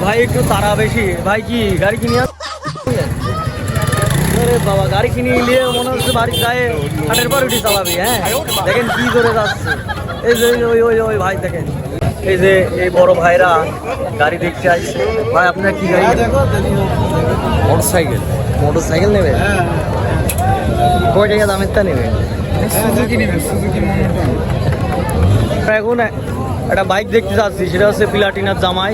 ভাই একটু তারা বেশি। ভাই কি গাড়ি কিনে বাবা গাড়ি কিনে নিয়ে মনে হচ্ছে বাড়ির গায়ে হাটের পর উঠি চালাবি হ্যাঁ? দেখেন কি করে যাচ্ছে। এই যে ওই- ওই ওই ওই ভাই দেখেন। এই যে এই বড় ভাইরা গাড়ি দেখতে আসছে। ভাই আপনার কি গাড়ি? মোটর সাইকেল মোটর সাইকেল নেবে? কয় টাকা দামের তা নেবে এখন একটা বাইক দেখতে যাচ্ছি সেটা হচ্ছে প্লাটিনার জামাই।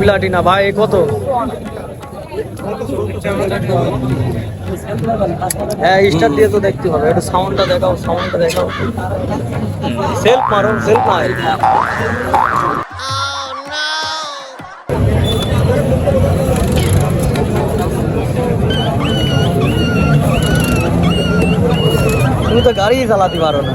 প্লাটিনা, ভাই কত? হ্যাঁ স্টার দিয়ে তো দেখতে হবে, একটু সাউন্ডটা দেখাও সাউন্ডটা দেখাও। সেলফ মারো সেলফ মার। তুমি তো গাড়ি চালাতে পারো না।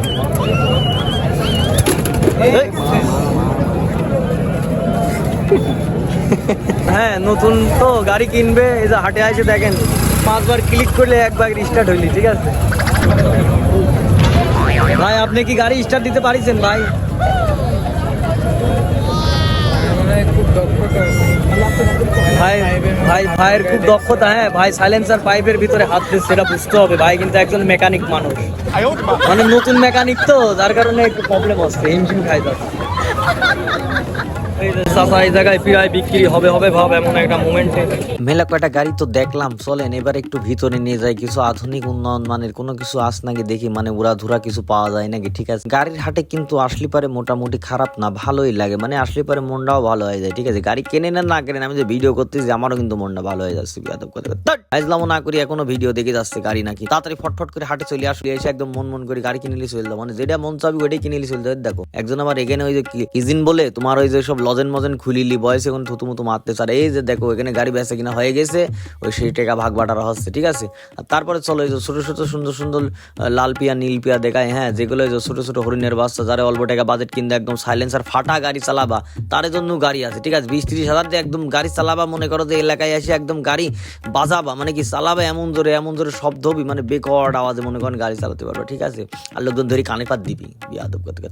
হ্যাঁ নতুন তো গাড়ি কিনবে, এই যে হাটে আসে দেখেন, পাঁচবার ক্লিক করলে একবার স্টার্ট হইলি, ঠিক আছে? ভাই, আপনি কি গাড়ি স্টার্ট দিতে পারিছেন, ভাই? ভাই ভাই, ভাইয়ের খুব দক্ষতা হ্যাঁ ভাই সাইলেন্সার পাইপের ভিতরে হাত দিয়ে সেটা বুঝতে হবে, ভাই কিন্তু একজন মেকানিক মানুষ। মানে নতুন মেকানিক তো যার কারণে একটু প্রবলেম আছে ইঞ্জিন খাই যাচ্ছে মেলা কয়টা গাড়ি তো দেখলাম, চলেন, এবার একটু ভিতরে নিয়ে যাই। কিছু আধুনিক উন্নয়ন মানের, কোনো কিছু আস নাকি দেখি মানে উড়া ধুরা কিছু পাওয়া যায় নাকি, ঠিক আছে। গাড়ির হাটে কিন্তু আসলে পারে মোটামুটি খারাপ না, ভালোই লাগে। মানে আসলে পারে মনটাও ভালো হয়ে যায়, ঠিক আছে। গাড়ি কেনে না না কেনেন, আমি যে ভিডিও করতেছি আমারও কিন্তু মনটা ভালো হয়ে যাচ্ছে বিয়াদব কথা আইজলামও না করি, এখনও ভিডিও দেখে যাচ্ছে গাড়ি নাকি। তাড়াতাড়ি ফটফট করে হাটে চলে আসলে এসে একদম মন মন করে গাড়ি কিনে নিয়ে চলে মানে যেটা মন চাবি, ওইটাই কিনে নিয়ে চলে দেখো, একজন আমার এখানে ওই যে কি- কিজিন বলে, তোমার ওই যে সব লজেন মজেন খুলিলি, বয়স এখন থুতু মুতু মারতে চার এই যে দেখো, এখানে গাড়ি বেচা কিনা হয়ে গেছে, ওই সেই টাকা ভাগ বাটারা হচ্ছে, ঠিক আছে? আর তারপরে চলো এই যে ছোট ছোট সুন্দর সুন্দর লাল পিয়া, নীল পিয়া দেখায় হ্যাঁ? যেগুলো এই যে ছোট ছোট হরিণের বাচ্চা, যারা অল্প টাকা বাজেট কিনতে একদম সাইলেন্সার ফাটা গাড়ি চালাবা। তার জন্য গাড়ি আছে, ঠিক আছে? বিশ তিরিশ হাজার দিয়ে একদম গাড়ি চালাবা, মনে করো যে এলাকায় এসে একদম গাড়ি বাজাবা। মানে কি, চালাবা এমন জোরে এমন জোরে শব্দ হবি মানে বেকওয়ার্ড আওয়াজে মনে করেন গাড়ি চালাতে পারব, ঠিক আছে? আর লোকজন ধরে কানে পাত দিবি, বিয়াদব করতে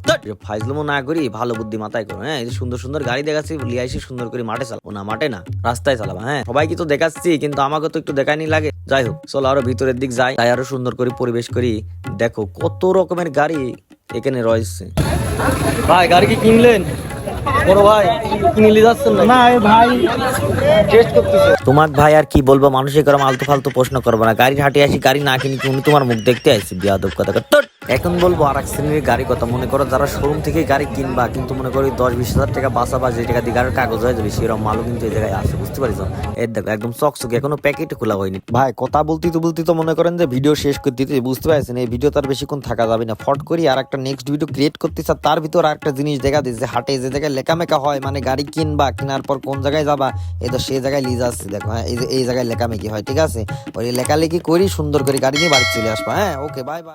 ফাইজলমো না করি, ভালো বুদ্ধি মাথায় করো হ্যাঁ? এই সুন্দর সুন্দর গাড়ি দেখাচ্ছি লিয়ে আসি সুন্দর করে মাঠে চালাবো। না মাঠে না রাস্তায় চালাবা হ্যাঁ? সবাই কি তো দেখাচ্ছি কিন্তু আমাকে তো একটু দেখায়নি লাগে। যাই হোক চলো আরও ভিতরের দিক যাই তাই আরও সুন্দর করে পরিবেশ করি। দেখো কত রকমের গাড়ি এখানে রয়েছে। ভাই গাড়ি কি কিনলেন? বড় ভাই কিনে যাচ্ছেন না না ভাই টেস্ট করতেছে। তোমাক ভাই আর কি বলব মানুষের করে আলতু ফালতু প্রশ্ন করব না। গাড়ির হাটে আসি গাড়ি না কিনি তুমি তোমার মুখ দেখতে আসছি বিয়াদব কথা। এখন বলব আর এক শ্রেণির গাড়ি কথা, মনে করো যারা শোরুম থেকে গাড়ি কিনবা, কিন্তু মনে করি দশ বিশ হাজার টাকা বাসা বা যে টাকা দিয়ে গাড়ির কাগজ হয়ে যাবে, সেরকম মালও কিন্তু এই জায়গায় আসে, বুঝতে পারিস? এর দেখো, একদম চকচকে, এখনও প্যাকেট খোলা হয়নি। ভাই, কথা বলতে তো বলতে তো মনে করেন যে ভিডিও শেষ করে দিতে, বুঝতে পারছেন? এই ভিডিও তার বেশিক্ষণ থাকা যাবে না। ফট করি আর একটা নেক্সট ভিডিও ক্রিয়েট করতে চার তার ভিতর আর একটা জিনিস দেখা দিচ্ছে যে হাটে যে জায়গায় লেখামেকা হয় মানে গাড়ি কিনবা, কেনার পর কোন জায়গায় যাবা এই তো সেই জায়গায় লিজ আসছে, দেখো হ্যাঁ এই জায়গায় লেখামেকি হয়, ঠিক আছে? ওই লেখালেখি করি সুন্দর করে গাড়ি নিয়ে বাড়ি চলে আসবা হ্যাঁ ওকে বাই বাই